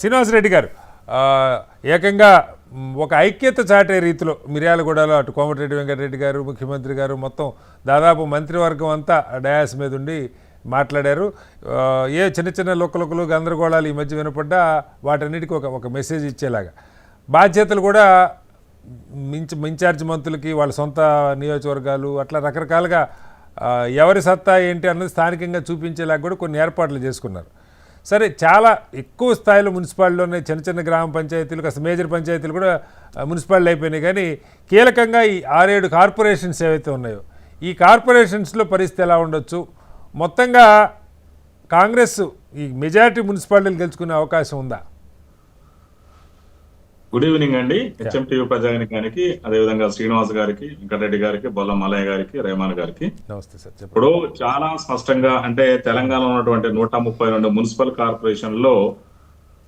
శ్రీనివాస్ రెడ్డి గారు ఏకంగా ఒక ఐక్యత చాటే రీతిలో మిర్యాలగూడలో అటు కోమటిరెడ్డి వెంకటరెడ్డి గారు ముఖ్యమంత్రి గారు మొత్తం దాదాపు మంత్రివర్గం అంతా డయాస్ మీద ఉండి మాట్లాడారు. ఏ చిన్న చిన్న లొక్కలొక్కలు గందరగోళాలు ఈ మధ్య వినపడ్డా వాటన్నిటికీ ఒక ఒక మెసేజ్ ఇచ్చేలాగా. బాధ్యతలు కూడా మించ ఇన్ఛార్జ్ మంత్రులకి వాళ్ళ సొంత నియోజకవర్గాలు అట్లా రకరకాలుగా ఎవరి సత్తా ఏంటి అన్నది స్థానికంగా చూపించేలాగా కూడా కొన్ని ఏర్పాట్లు చేసుకున్నారు. సరే చాలా ఎక్కువ స్థాయిలో మున్సిపాలిటీలోనే చిన్న చిన్న గ్రామ పంచాయతీలు కాస్త మేజర్ పంచాయతీలు కూడా మున్సిపాలిటీ అయిపోయినాయి. కానీ కీలకంగా ఈ ఆరేడు కార్పొరేషన్స్ ఏవైతే ఉన్నాయో ఈ కార్పొరేషన్స్లో పరిస్థితి ఎలా ఉండొచ్చు? మొత్తంగా కాంగ్రెస్ ఈ మెజారిటీ మున్సిపాలిటీలు గెలుచుకునే అవకాశం ఉందా? గుడ్ ఈవినింగ్ అండి. హెచ్ఎం టీవీ ప్రజానికానికి అదేవిధంగా శ్రీనివాస్ గారికి వెంకటరెడ్డి గారికి బొల్ల మల్లయ్య గారికి రేమాన్ గారికి. నమస్తే సార్ చెప్పండి. ఇప్పుడు చాలా స్పష్టంగా అంటే తెలంగాణ ఉన్నటువంటి నూట ముప్పై రెండు మున్సిపల్ కార్పొరేషన్లో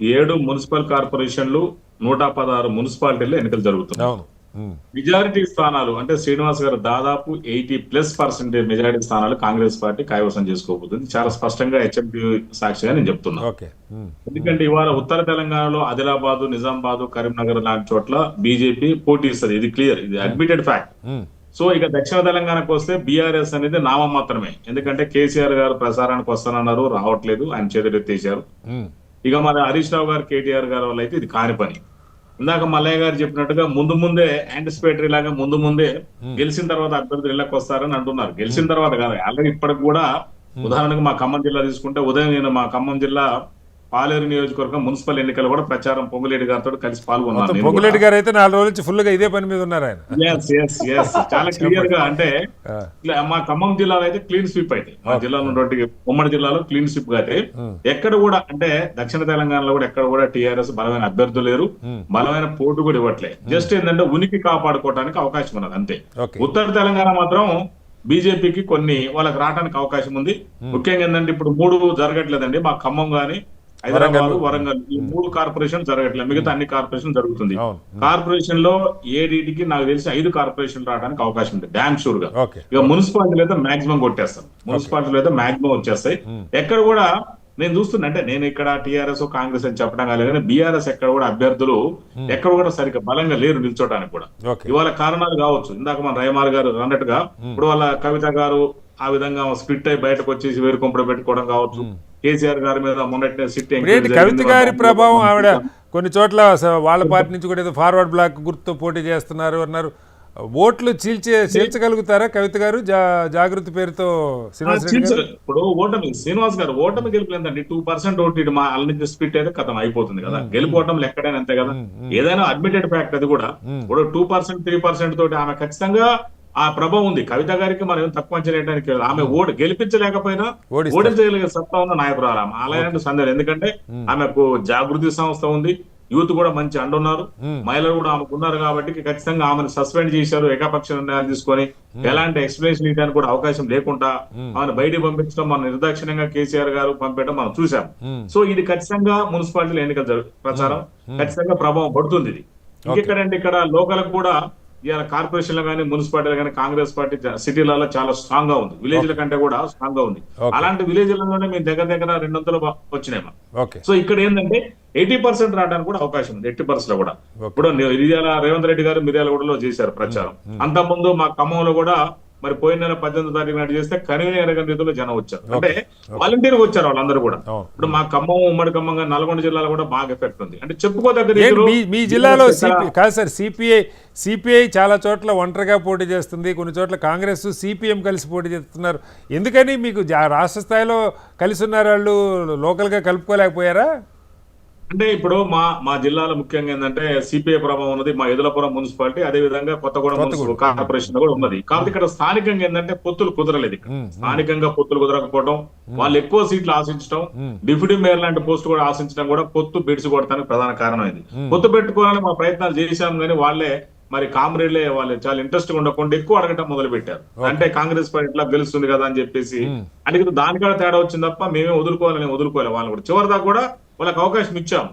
ఏడు మున్సిపల్ కార్పొరేషన్లు నూట పదహారు మున్సిపాలిటీల్లో ఎన్నికలు జరుగుతున్నాయి. మెజారిటీ స్థానాలు అంటే శ్రీనివాస్ గారు దాదాపు ఎయిటీ ప్లస్ పర్సెంటేజ్ మెజారిటీ స్థానాలు కాంగ్రెస్ పార్టీ కైవసం చేసుకోబోతుంది. చాలా స్పష్టంగా హెచ్ఎం టీవీ సాక్షిగా నేను చెప్తున్నా. ఎందుకంటే ఇవాళ ఉత్తర తెలంగాణలో ఆదిలాబాద్ నిజామాబాద్ కరీంనగర్ లాంటి చోట్ల బీజేపీ పోటీ ఇస్తుంది. ఇది క్లియర్. ఇది అడ్మిటెడ్ ఫ్యాక్ట్. సో ఇక దక్షిణ తెలంగాణకు వస్తే బీఆర్ఎస్ అనేది నామం మాత్రమే. ఎందుకంటే కేసీఆర్ గారు ప్రసారానికి వస్తానన్నారు రావట్లేదు ఆయన చేతులెత్తేశారు. ఉమ్. ఇక మన హరీష్ రావు గారు కేటీఆర్ గారు వల్ల అయితే ఇది కాని పని. ఇందాక మల్లయ్య గారు చెప్పినట్టుగా ముందు ముందే యాంటిసిపేటరీ లాగా ముందు ముందే గెలిచిన తర్వాత అభ్యర్థులు ఇళ్ళకి వస్తారని అంటున్నారు. గెలిచిన తర్వాత కాదు ఆల్రెడీ ఇప్పటికి కూడా ఉదాహరణకు మా ఖమ్మం జిల్లా తీసుకుంటే ఉదయం నేను మా ఖమ్మం జిల్లా పాలేరు నియోజకవర్గం మున్సిపల్ ఎన్నికలు కూడా ప్రచారం పొంగులేటి గారితో కలిసి నేను పొంగులేటి గారు అయితే నాలుగు రోజుల నుంచి ఫుల్గా ఇదే పని మీద ఉన్నారు ఆయన. Yes, yes, yes. చాలా క్లియర్గా అంటే మా ఖమ్మం జిల్లాలో అయితే క్లీన్ స్వీప్ అయితే. మా జిల్లాలో ఉన్నటువంటి ఉమ్మడి జిల్లాలో క్లీన్ స్వీప్గా అయితే ఎక్కడ కూడా అంటే దక్షిణ తెలంగాణలో కూడా ఎక్కడ కూడా టీఆర్ఎస్ బలమైన అభ్యర్థులు లేరు బలమైన పోటీ కూడా ఇవ్వట్లే జస్ట్ ఏంటంటే ఉనికి కాపాడుకోవడానికి అవకాశం ఉన్నది అంతే. ఉత్తర తెలంగాణ మాత్రం బీజేపీకి కొన్ని వాళ్ళకి రావడానికి అవకాశం ఉంది. ముఖ్యంగా ఏంటంటే ఇప్పుడు మూడు జరగట్లేదండి మా ఖమ్మం గాని హైదరాబాద్ వరంగల్. ఈ మూడు కార్పొరేషన్ జరగట్లేదు. మిగతా అన్ని కార్పొరేషన్ జరుగుతుంది. కార్పొరేషన్లో ఏడీటీకి నాకు తెలిసి ఐదు కార్పొరేషన్ రావడానికి అవకాశం ఉంది. డామ్ షూర్గా ఇక మున్సిపాలిటీలు అయితే మాక్సిమం కొట్టేస్తాం. మున్సిపాలిటీలు అయితే మాక్సిమం వచ్చేస్తాయి. ఎక్కడ కూడా నేను చూస్తున్నా అంటే నేను ఇక్కడ టీఆర్ఎస్ కాంగ్రెస్ అని చెప్పడం కాలేదు కానీ బీఆర్ఎస్ ఎక్కడ కూడా అభ్యర్థులు ఎక్కడ కూడా సరిగ్గా బలంగా లేరు నిల్చోడానికి కూడా. ఇవాళ కారణాలు కావచ్చు. ఇందాక మన రైమార్ గారు అన్నట్టుగా ఇప్పుడు వాళ్ళ కవిత గారు ఆ విధంగా స్ప్లిట్ అయి బయటకు వచ్చేసి వేరుకొంపడ పెట్టుకోవడం కావచ్చు. కేసీఆర్ గారి మీద మొన్నటి సిట్ కవిత గారి ప్రభావం ఆవిడ కొన్ని చోట్ల వాళ్ళ పార్టీ నుంచి కూడా ఏదో ఫార్వర్డ్ బ్లాక్ గుర్తుతో పోటీ చేస్తున్నారు అన్నారు. ఓట్లు చీల్చే చీల్చగలుగుతారా కవిత గారు? జాగృతి పేరుతో ఇప్పుడు ఓటమి శ్రీనివాస్ గారు ఓటమి గెలుపులేదండి టూ పర్సెంట్ ఓటు మా నుంచి స్ప్లిట్ అయితే కథం అయిపోతుంది కదా. గెలుపు ఓటమి ఎక్కడైనా అంతే కదా. ఏదైనా అడ్మిటెడ్ ఫ్యాక్ట్ అది కూడా. ఇప్పుడు టూ పర్సెంట్ త్రీ పర్సెంట్ తోటి ఆమె ఖచ్చితంగా ఆ ప్రభావం ఉంది. కవిత గారికి మనం ఏం తక్కువ లేదు. ఆమె ఓటు గెలిపించలేకపోయినా. ఓడించగలిగే సత్తా ఉన్న నాయకురాలు ఆమె. అలాంటి సందేహం. ఎందుకంటే ఆమెకు జాగృతి సంస్థ ఉంది. యూత్ కూడా మంచి అండున్నారు. మహిళలు కూడా ఆమెకు ఉన్నారు కాబట్టి ఖచ్చితంగా ఆమెను సస్పెండ్ చేశారు. ఏకపక్ష నిర్ణయాలు తీసుకొని ఎలాంటి ఎక్స్ప్లెనేషన్ ఇవ్వడానికి కూడా అవకాశం లేకుండా ఆమెను బయటికి పంపించడం మన నిర్దాక్షిణ్యంగా కేసీఆర్ గారు పంపించడం మనం చూసాం. సో ఇది ఖచ్చితంగా మున్సిపాలిటీల ఎన్నికల ప్రచారం. ఖచ్చితంగా ప్రభావం పడుతుంది ఇది. ఇంకెక్కడంటే ఇక్కడ లోకల్ కూడా ఇవాళ కార్పొరేషన్లు కానీ మున్సిపాలిటీలు కానీ కాంగ్రెస్ పార్టీ సిటీలలో చాలా స్ట్రాంగ్గా ఉంది. విలేజ్ల కంటే కూడా స్ట్రాంగ్గా ఉంది. అలాంటి విలేజ్లలోనే మేము దగ్గర దగ్గర రెండు వందలు వచ్చినాయి మాకు. ఓకే. సో ఇక్కడ ఏంటంటే ఎయిటీ పర్సెంట్ రావడానికి కూడా అవకాశం ఉంది ఎయిటీ పర్సెంట్లో కూడా ఇప్పుడు ఇరియాల రేవంత్ రెడ్డి గారు మిర్యాలగూడలో చేశారు ప్రచారం. అంత ముందు మా ఖమ్మంలో కూడా మరి పోయిన నెల పద్దెనిమిది తారీఖు నాడు చేస్తే కనివిని ఎరగని రీతిలో జనం వచ్చారు. అంటే వాలంటీర్ వచ్చారు వాళ్ళందరూ కూడా. ఇప్పుడు మా ఖమ్మం ఉమ్మడి ఖమ్మం కానీ నల్గొండ జిల్లాలో కూడా బాగా ఎఫెక్ట్ ఉంది. అంటే చెప్పుకోదగ్గ మీ జిల్లాలో కాదు సార్ సిపిఐ సిపిఐ చాలా చోట్ల ఒంటరిగా పోటీ చేస్తుంది. కొన్ని చోట్ల కాంగ్రెస్ సిపిఎం కలిసి పోటీ చేస్తున్నారు. ఎందుకని మీకు రాష్ట్ర స్థాయిలో కలిసి ఉన్న వాళ్ళు లోకల్గా కలుపుకోలేకపోయారా? అంటే ఇప్పుడు మా మా జిల్లాలో ముఖ్యంగా ఏంటంటే సిపిఐ ప్రభావం ఉన్నది మా ఎదులపురం మున్సిపాలిటీ అదే విధంగా కొత్తగూడెం మున్సిపల్ కార్పొరేషన్ కూడా ఉన్నది. కాబట్టి ఇక్కడ స్థానికంగా ఏంటంటే పొత్తులు కుదరలేదు ఇక్కడ. స్థానికంగా పొత్తులు కుదరకపోవడం వాళ్ళు ఎక్కువ సీట్లు ఆశించడం డిప్యూటీ మేయర్ లాంటి పోస్ట్ కూడా ఆశించడం కూడా పొత్తు బెడిసి కొడటానికి ప్రధాన కారణం ఇది పొత్తు పెట్టుకోవాలని మా ప్రయత్నాలు చేశాం కానీ వాళ్ళే మరి కామ్రేడ్లే వాళ్ళు చాలా ఇంట్రెస్ట్ ఉండకుండా ఎక్కువ అడగటం మొదలు పెట్టారు అంటే కాంగ్రెస్ పార్టీ ఇట్లా గెలుస్తుంది కదా అని చెప్పేసి. అంటే దానికాడ తేడా వచ్చింది తప్ప మేమే వదులుకోవాలని వదులుకోవాలి వాళ్ళు కూడా చివరిదా కూడా వాళ్ళకి అవకాశం ఇచ్చాం.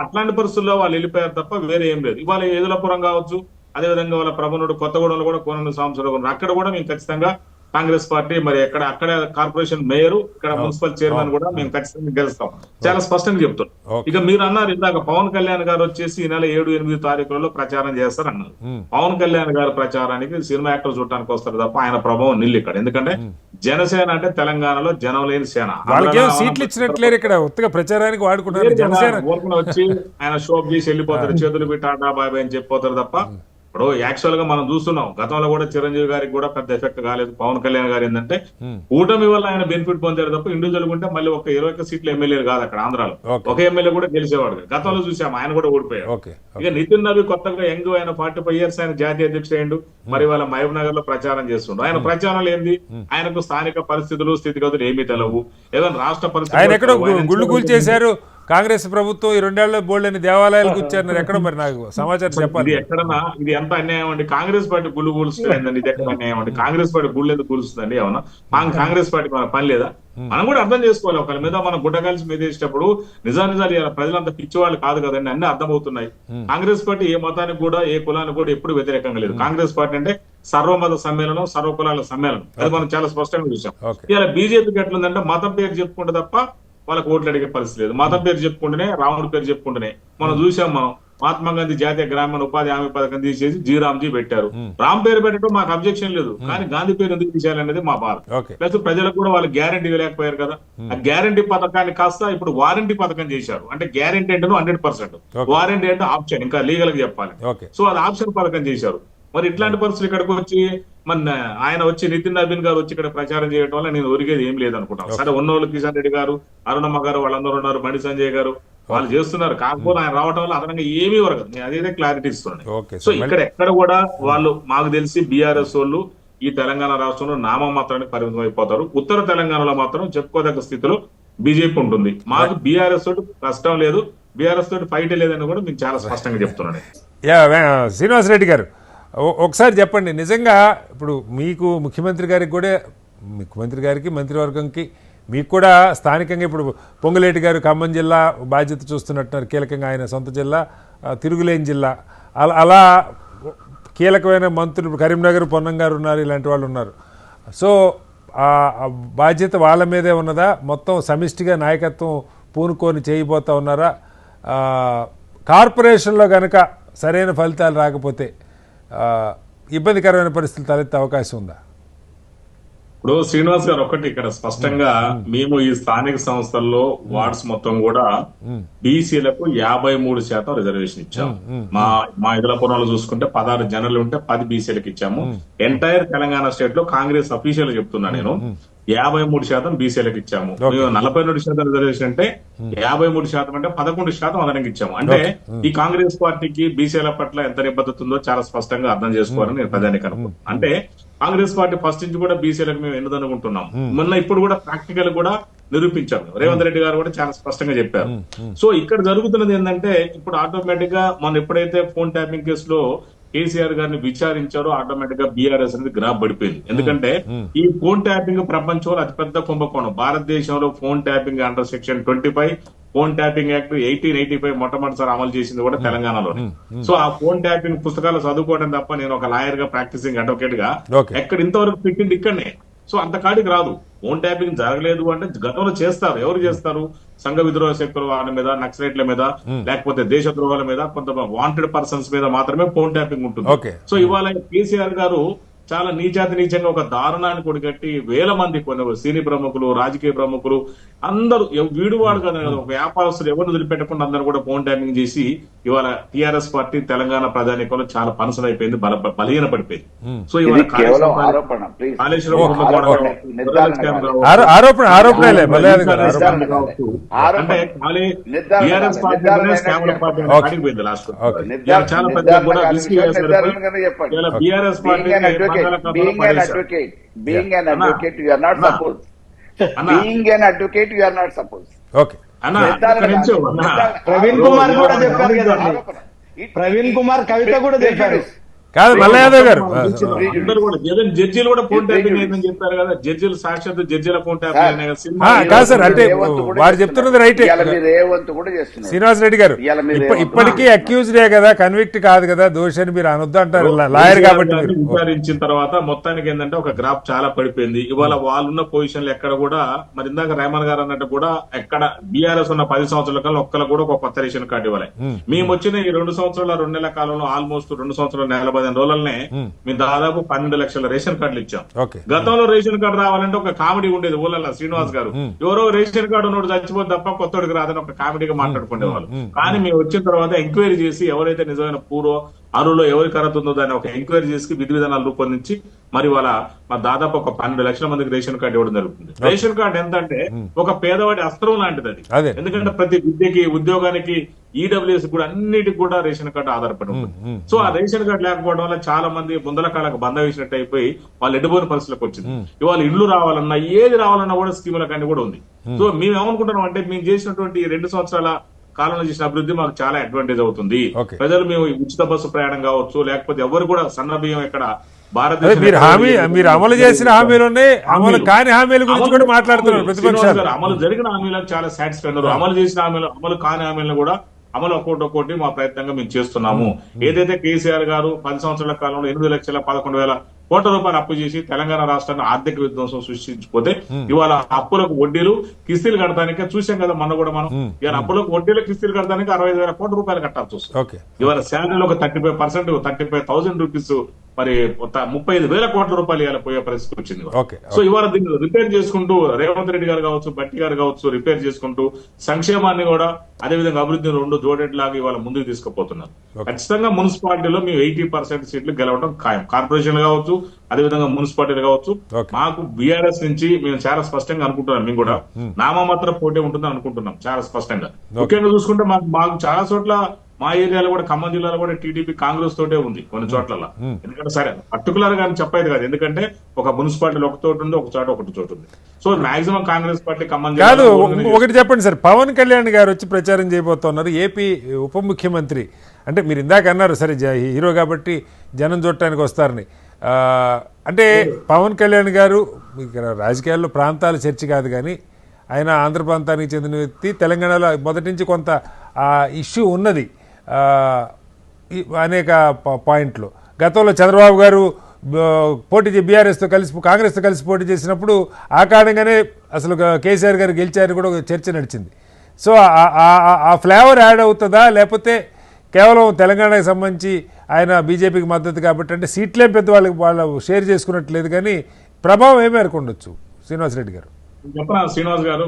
అట్లాంటి పరిస్థితుల్లో వాళ్ళు వెళ్ళిపోయారు తప్ప వేరే ఏం లేదు. ఇవాళ ఏదులపురం కావచ్చు అదే విధంగా వాళ్ళ ప్రభునుడు కొత్తగూడెంలో కూడా కోనండు సాంబశివరావు ఉన్నారు. అక్కడ కూడా మేము ఖచ్చితంగా కాంగ్రెస్ పార్టీ మరి ఎక్కడ అక్కడ కార్పొరేషన్ మేయర్ ఇక్కడ మున్సిపల్ చైర్మన్ కూడా మేము ఖచ్చితంగా గెలుస్తాం. చాలా స్పష్టంగా చెప్తున్నాం. ఓకే. ఇక మీరు అన్నారు ఇందాక పవన్ కళ్యాణ్ గారు వచ్చేసి ఈ నెల ఏడు ఎనిమిది తారీఖులలో ప్రచారం చేస్తారు అన్నారు మ్మ్. పవన్ కళ్యాణ్ గారి ప్రచారానికి సినిమా యాక్టర్ చూడటానికి వస్తారు తప్ప ఆయన ప్రభావం నిల్లు ఇక్కడ. ఎందుకంటే జనసేన అంటే తెలంగాణలో జనం లేని సేన. వాళ్ళకేం సీట్లు ఇచ్చినట్లేరు ఇక్కడ ఉత్తగా ప్రచారానికి వాడుకుంటారు జనసేన. వచ్చి ఆయన షోప్ చేసి వెళ్ళిపోతారు చేతులు పెట్టి టాటా బాయ్ బాయ్ అని చెప్పిపోతారు తప్ప ఇప్పుడు యాక్చువల్గా మనం చూస్తున్నాం గతంలో కూడా చిరంజీవి గారికి కూడా పెద్ద ఎఫెక్ట్ కాలేదు. పవన్ కళ్యాణ్ గారు ఏంటంటే కూటమి వల్ల ఆయన బెనిఫిట్ పొందారు తప్ప ఇండివిజువల్ ఉంటే మళ్ళీ ఒక ఇరవై ఒక్క సీట్లు ఎమ్మెల్యేలు కాదు అక్కడ ఆంధ్రాలో. ఒక ఎమ్మెల్యే కూడా గెలిచేవాడు. గతంలో చూసాం ఆయన కూడా ఓడిపోయాడు. ఇక నితిన్ నవి కొత్తగా యంగ్ ఆయన ఫార్టీ ఫైవ్ ఇయర్స్ ఆయన జాతీయ అధ్యక్షుడు అయ్యిండు. మరి వాళ్ళ మహబూబ్ నగర్లో ప్రచారం చేస్తుండు. ఆయన ప్రచారాలు ఏంది? ఆయనకు స్థానిక పరిస్థితులు స్థితిగతులు ఏమీ తెలవు. ఏదైనా రాష్ట్ర పరిస్థితులు గుళ్ళు కాంగ్రెస్ ప్రభుత్వం ఈ రెండేళ్ళ బోల్డని దేవాలయాలు కూర్చారు ఎక్కడ మరి నాకు సమాచారం చెప్పాలి. ఎక్కడన్నా ఇది ఎంత అన్యాయం అండి? కాంగ్రెస్ పార్టీ గుళ్ళు కూలుస్తుందండి ఇది ఎక్కడ అన్యాయం అండి? కాంగ్రెస్ పార్టీ గుళ్ళు ఎందుకు కూలుస్తుందండి? ఏమన్నా? మా- కాంగ్రెస్ పార్టీ మన పని లేదా? మనం కూడా అర్థం చేసుకోవాలి. ఒకరి మీద మనం గుడ్డ కలిసి మీద వేసేటప్పుడు నిజా నిజాలు ఇవాళ ప్రజలంతా పిచ్చివాళ్ళు కాదు కదండి. అన్ని అర్థమవుతున్నాయి. కాంగ్రెస్ పార్టీ ఏ మతానికి కూడా ఏ కులానికి కూడా ఎప్పుడు వ్యతిరేకంగా లేదు. కాంగ్రెస్ పార్టీ అంటే సర్వమత సమ్మేళనం సర్వ కులాల సమ్మేళనం. అది మనం చాలా స్పష్టంగా చూసాం. ఇలా బీజేపీకి ఎట్లుందంటే మతం పేరు చెప్పుకుంటే తప్ప వాళ్ళకి ఓట్లు అడిగే పరిస్థితి లేదు. మతం పేరు చెప్పుకుంటేనే రాముడి పేరు చెప్పుకుంటేనే. మనం చూసాం మనం. మహాత్మా గాంధీ జాతీయ గ్రామీణ ఉపాధి హామీ పథకం తీసేసి జీ రామ్జీ పెట్టారు రామ్ పేరు పెట్టడం మాకు అబ్జెక్షన్ లేదు. కానీ గాంధీ పేరు ఎందుకు తీసేయాలనేది మా బాధ. ప్లస్ ప్రజలకు కూడా వాళ్ళు గ్యారంటీ ఇవ్వలేకపోయారు కదా. ఆ గ్యారంటీ పథకాన్ని కాస్త ఇప్పుడు వారంటీ పథకం చేశారు. అంటే గ్యారంటీ అంటే హండ్రెడ్ పర్సెంట్. వారంటీ అంటే ఆప్షన్. ఇంకా లీగల్గా చెప్పాలి సో అది ఆప్షన్ పథకం చేశారు. మరి ఇట్లాంటి పరిస్థితులు ఇక్కడికి వచ్చి మన ఆయన వచ్చి నితిన్ నవీన్ గారు వచ్చి ఇక్కడ ప్రచారం చేయడం వల్ల నేను ఒరిగేది ఏం లేదనుకుంటాను సరే ఉన్నోళ్ళు కిషన్ రెడ్డి గారు అరుణమ్మ గారు వాళ్ళందరూ ఉన్నారు బండి సంజయ్ గారు వాళ్ళు చేస్తున్నారు. కాకపోతే ఆయన రావడం వల్ల అదనంగా ఏమీ వరగదు నేను అదే క్లారిటీ ఇస్తున్నాను. ఓకే సో ఇక్కడ ఎక్కడ కూడా వాళ్ళు మాకు తెలిసి బీఆర్ఎస్ వాళ్ళు ఈ తెలంగాణ రాష్ట్రంలో నామం మాత్రానికి పరిమితం అయిపోతారు. ఉత్తర తెలంగాణలో మాత్రం చెప్పుకోదగ్గ స్థితిలో బీజేపీ ఉంటుంది. మాకు బీఆర్ఎస్ తోటి కష్టం లేదు. బీఆర్ఎస్ తోటి ఫైట్ లేదని కూడా మేము చాలా స్పష్టంగా చెప్తున్నాను యా వే- శ్రీనివాసరెడ్డి గారు ఒకసారి చెప్పండి. నిజంగా ఇప్పుడు మీకు ముఖ్యమంత్రి గారికి కూడా ముఖ్యమంత్రి గారికి మంత్రివర్గంకి మీకు కూడా స్థానికంగా ఇప్పుడు పొంగులేటి గారు ఖమ్మం జిల్లా బాధ్యత చూస్తున్నట్టున్నారు. కీలకంగా ఆయన సొంత జిల్లా తిరుగులేని జిల్లా. అలా అలా కీలకమైన మంత్రులు కరీంనగర్ పొన్నం గారు ఉన్నారు ఇలాంటి వాళ్ళు ఉన్నారు. సో ఆ బాధ్యత వాళ్ళ మీదే ఉన్నదా? మొత్తం సమిష్టిగా నాయకత్వం పూనుకొని చేయబోతా ఉన్నారా? కార్పొరేషన్లో కనుక సరైన ఫలితాలు రాకపోతే ఇబ్బందికరమైన పరిస్థితులు తలెత్తే అవకాశం ఉందా? ఇప్పుడు శ్రీనివాస్ గారు ఒకటి ఇక్కడ స్పష్టంగా మేము. ఈ స్థానిక సంస్థల్లో వార్డ్స్ మొత్తం కూడా బీసీలకు యాభై మూడు శాతం రిజర్వేషన్ ఇచ్చాము మా మా ఇదలపురంలో చూసుకుంటే పదహారు జనరల్ ఉంటే పది బీసీలకు ఇచ్చాము. ఎంటైర్ తెలంగాణ స్టేట్లో కాంగ్రెస్ అఫీషియల్ చెప్తున్నా నేను. యాభై మూడు శాతం బీసీలకు ఇచ్చాము. నలభై రెండు శాతం రిజర్వేషన్ అంటే యాభై మూడు శాతం అంటే పదకొండు శాతం అదనంగా ఇచ్చాము. అంటే ఈ కాంగ్రెస్ పార్టీకి బీసీల పట్ల ఎంత నిబద్ధత ఉందో చాలా స్పష్టంగా అర్థం చేసుకోవాలని నేను ప్రధానికి అనుకుంటున్నాను. అంటే కాంగ్రెస్ పార్టీ ఫస్ట్ నుంచి కూడా బీసీలకు మేము ఎన్నుదనుకుంటున్నాం మొన్న ఇప్పుడు కూడా ప్రాక్టికల్ కూడా నిరూపించాము రేవంత్ రెడ్డి గారు కూడా చాలా స్పష్టంగా చెప్పారు. సో ఇక్కడ జరుగుతున్నది ఏంటంటే ఇప్పుడు ఆటోమేటిక్గా మనం ఎప్పుడైతే ఫోన్ ట్యాపింగ్ కేసులో కేసీఆర్ గారిని విచారించారో ఆటోమేటిక్గా బీఆర్ఎస్ అనేది గ్రాఫ్ పడిపోయింది. ఎందుకంటే ఈ ఫోన్ ట్యాపింగ్ ప్రపంచంలో అతిపెద్ద కుంభకోణం. భారతదేశంలో phone tapping under section twenty five phone tapping act eighteen eighty five మొట్టమొదటిసారి అమలు చేసింది కూడా తెలంగాణలో సో ఆ ఫోన్ ట్యాపింగ్ పుస్తకాలు చదువుకోవడం తప్ప నేను ఒక లాయర్గా ప్రాక్టీసింగ్ అడ్వకేట్గా ఎక్కడ ఇంతవరకు పెట్టింది ఇక్కడనే. సో అంత కాడికి రాదు. ఫోన్ ట్యాపింగ్ జరగలేదు అంటే గతంలో చేస్తారు. ఎవరు చేస్తారు? సంఘ విద్రోహ శక్తుల వాళ్ళ మీద నక్సలైట్ల మీద లేకపోతే దేశ ద్రోహాల మీద కొంత వాంటెడ్ పర్సన్స్ మీద మాత్రమే ఫోన్ ట్యాపింగ్ ఉంటుంది. సో ఇవాళ కేసీఆర్ గారు చాలా నీచాతి నీచంగా ఒక దారుణాన్ని కొడిగట్టి వేల మంది కొన్ని సినీ ప్రముఖులు రాజకీయ ప్రముఖులు అందరూ ఎవ- వీడు వాడు కదా ఒక వ్యాపారస్తులు ఎవరు వదిలిపెట్టకుండా అందరూ కూడా ఫోన్ ట్యాపింగ్ చేసి ఇవాళ టిఆర్ఎస్ పార్టీ తెలంగాణ ప్రజానీకంలో చాలా పనసలైపోయింది బల బలహీన పడిపోయింది సో ఇవాళ. అంటే టీఆర్ఎస్. పార్టీ స్కామ్ల. అడిగిపోయింది లాస్ట్. చాలా పెద్ద కూడా BRS party advocate, being an advocate, being an advocate, you are not supposed. Being an advocate, you are not supposed. నిర్ధారణ. ప్రవీణ్ కుమార్ కూడా చెప్పారు కదండి. ప్రవీణ్ కుమార్ కవిత కూడా చెప్పారు కాదు మల్ల యాదవ్ గారు కూడా జగన్ జడ్జీలు కూడా ఫోన్ ట్యాపింగ్ అయిందని చెప్పారు కదా జడ్జీలు సాక్షాత్ జడ్జీల ఫోన్ ట్యాపింగ్ అయినాయి కదా. సినిమా ఆ, కాదు సార్, అంటే వారు. చెప్తున్నది రైటే. ఇవాళ మీరు రేవంత్ కూడా చేస్తున్నారు శ్రీనివాస్ రెడ్డి గారు? ఇప్పటికీ అక్యూజ్డే కదా కన్విక్ట్ కాదు కదా దోషి అని మీరు అనొద్దు అంటారు లాయర్ కాబట్టి విచారించిన తర్వాత మొత్తానికి ఏంటంటే ఒక గ్రాఫ్ చాలా పడిపోయింది ఇవాళ వాళ్ళున్న పొజిషన్లు ఎక్కడ కూడా మరి ఇందాక రేమన్ గారు అన్నట్టు కూడా ఎక్కడ బీఆర్ఎస్ ఉన్న పది సంవత్సరాల కాలం ఒక్కరు కూడా ఒక కొత్త రేషన్ కార్డు ఇవ్వాలి మేము వచ్చిన ఈ రెండు సంవత్సరాల రెండు నెలల కాలంలో ఆల్మోస్ట్ రెండు సంవత్సరాల నెల పదిహేను రోజులనే మేము దాదాపు పన్నెండు లక్షల రేషన్ కార్డులు ఇచ్చాం. గతంలో రేషన్ కార్డు రావాలంటే ఒక కామెడీ ఉండేది ఊళ్ళల్లో శ్రీనివాస్ గారు. ఎవరో రేషన్ కార్డు ఉన్నోడు చచ్చిపోతే తప్ప కొత్తోడికి రాదని ఒక కామెడీగా మాట్లాడుకునేవాళ్ళు. కానీ మేము వచ్చిన తర్వాత ఎంక్వైరీ చేసి ఎవరైతే నిజమైన పూర్వ అరువులో ఎవరికి అర్హత ఉందో దాన్ని ఒక ఎంక్వైరీ చేసి విధి విధానాలు రూపొందించి మరి వాళ్ళ మా దాదాపు ఒక పన్నెండు లక్షల మందికి రేషన్ కార్డు ఇవ్వడం జరుగుతుంది. రేషన్ కార్డు ఎంత అంటే ఒక పేదవాడి అస్త్రం లాంటిది అది. ఎందుకంటే ప్రతి విద్యకి ఉద్యోగానికి ఈడబ్ల్యూఎస్ కూడా అన్నిటికి కూడా రేషన్ కార్డు ఆధారపడి ఉంటుంది. సో ఆ రేషన్ కార్డు లేకపోవడం వల్ల చాలా మంది ముందల కాలకు బంద వేసినట్టు అయిపోయి వాళ్ళు ఎడ్డుపోయిన పరిస్థితిలోకి వచ్చింది. ఇవాళ ఇల్లు రావాలన్నా ఏది రావాలన్నా కూడా స్కీముల కానీ కూడా ఉంది. సో మేము ఏమనుకుంటున్నాం అంటే మేము చేసినటువంటి రెండు సంవత్సరాల కాలంలో చేసిన అభివృద్ధి మాకు చాలా అడ్వాంటేజ్ అవుతుంది. ప్రజలు మేము ఉచిత బస్సు ప్రయాణం కావచ్చు లేకపోతే ఎవరు కూడా సన్న బియ్యం ఇక్కడ భారతదేశం మీరు హామీ మీరు అమలు చేసిన హామీలోనే అమలు కాని హామీల గురించి కూడా మాట్లాడుతున్నారు ప్రతిపక్షాలు. అమలు జరిగిన హామీలకు చాలా సాటిస్ఫై ఉన్నారు. అమలు చేసిన హామీలు అమలు కాని హామీలను కూడా అమలు ఒక్కోటి ఒక్కోటి మా ప్రయత్నంగా మేము చేస్తున్నాము. ఏదైతే కేసీఆర్ గారు పది సంవత్సరాల కాలంలో ఎనిమిది లక్షల పదకొండు వేల కోట్ల రూపాయలు అప్పు చేసి తెలంగాణ రాష్ట్రాన్ని ఆర్థిక విధ్వంసం సృష్టించిపోతే ఇవాళ అప్పులకు వడ్డీలు కిస్తీలు కడతానికే చూసాం కదా మొన్న కూడా మనం. ఇవాళ అప్పులకు వడ్డీలు కిస్తీలు కడతానికి అరవై వేల కోట్ల రూపాయలు కట్టాల్సి వస్తుంది. ఇవాళ శాలరీలో ఒక thirty five percent thirty five thousand rupees మరి ముప్పై ఐదు వేల కోట్ల రూపాయలు ఇవాళ పోయే పరిస్థితి వచ్చింది సో ఇవాళ దీన్ని రిపేర్ చేసుకుంటూ రేవంత్ రెడ్డి గారు కావచ్చు బట్టి గారు కావచ్చు రిపేర్ చేసుకుంటూ సంక్షేమాన్ని కూడా అదేవిధంగా అభివృద్ధిని రెండు జోడెట్లాగా ఇవాళ ముందుకు తీసుకుపోతున్నారు. ఖచ్చితంగా మున్సిపాలిటీలో మేము ఎయిటీ పర్సెంట్ సీట్లు గెలవడం ఖాయం. కార్పొరేషన్లు కావచ్చు అదేవిధంగా మున్సిపాలిటీలు కావచ్చు. మాకు బీఆర్ఎస్ నుంచి మేము చాలా స్పష్టంగా అనుకుంటున్నాం మేము కూడా. నామమాత్రం పోటీ ఉంటుందని అనుకుంటున్నాం చాలా స్పష్టంగా. ముఖ్యంగా చూసుకుంటే మాకు మాకు చాలా చోట్ల మా ఏరియాలో కూడా ఖమ్మం జిల్లాలో కూడా టీడీపీ కాంగ్రెస్ తోటే ఉంది కొన్ని చోట్ల ఎందుకంటే సరే పర్టికులర్గా చెప్పేది కాదు. ఎందుకంటే ఒక మున్సిపాలిటీలో ఒక చోటు ఉంది ఒక చోట ఒకటి చోటు ఉంది. So maximum Congress party Khammam కాదు ఒకటి చెప్పండి సార్. పవన్ కళ్యాణ్ గారు వచ్చి ప్రచారం చేయబోతున్నారు. ఏపీ ఉప ముఖ్యమంత్రి. అంటే మీరు ఇందాక అన్నారు సరే హీరో కాబట్టి జనం చూడటానికి వస్తారని. అంటే పవన్ కళ్యాణ్ గారు ఇక్కడ రాజకీయాల్లో ప్రాంతాల చర్చ కాదు కానీ ఆయన ఆంధ్ర ప్రాంతానికి చెందిన వ్యక్తి తెలంగాణలో మొదటి నుంచి కొంత ఇష్యూ ఉన్నది. అనేక పాయింట్లు. గతంలో చంద్రబాబు గారు పోటీ చే- బీఆర్ఎస్తో కలిసి కాంగ్రెస్తో కలిసి పోటీ చేసినప్పుడు ఆ కారణంగానే అసలు కేసీఆర్ గారు గెలిచారని కూడా ఒక చర్చ నడిచింది. సో ఆ- ఆ- ఫ్లేవర్ యాడ్ అవుతుందా? లేకపోతే కేవలం తెలంగాణకు సంబంధించి ఆయన బీజేపీకి మద్దతు కాబట్టి అంటే సీట్లే పెద్ద వాళ్ళకి వాళ్ళు షేర్ చేసుకున్నట్లేదు కానీ ప్రభావం ఏ ఉండొచ్చు? శ్రీనివాసరెడ్డి గారు. చెప్పనా శ్రీనివాస్ గారు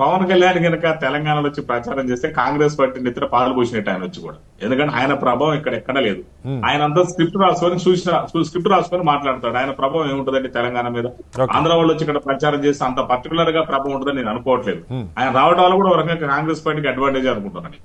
పవన్ కళ్యాణ్ కనుక తెలంగాణలో వచ్చి ప్రచారం చేస్తే కాంగ్రెస్ పార్టీ నిద్ర పాలు పోసినట్టు ఆయన వచ్చి కూడా. ఎందుకంటే ఆయన ప్రభావం ఇక్కడ ఎక్కడ లేదు. ఆయన అంతా స్క్రిప్ట్ రాసుకొని చూసిన స్క్రిప్ట్ రాసుకొని మాట్లాడతాడు. ఆయన ప్రభావం ఏముంటుందండి తెలంగాణ మీద? ఆంధ్ర వాళ్ళు వచ్చి ఇక్కడ ప్రచారం చేస్తే అంత పర్టికులర్గా ప్రభావం ఉంటుందని నేను అనుకోవట్లేదు. ఆయన రావడం వల్ల కూడా ఒక రకంగా కాంగ్రెస్ పార్టీకి అడ్వాంటేజ్ అనుకుంటున్నాను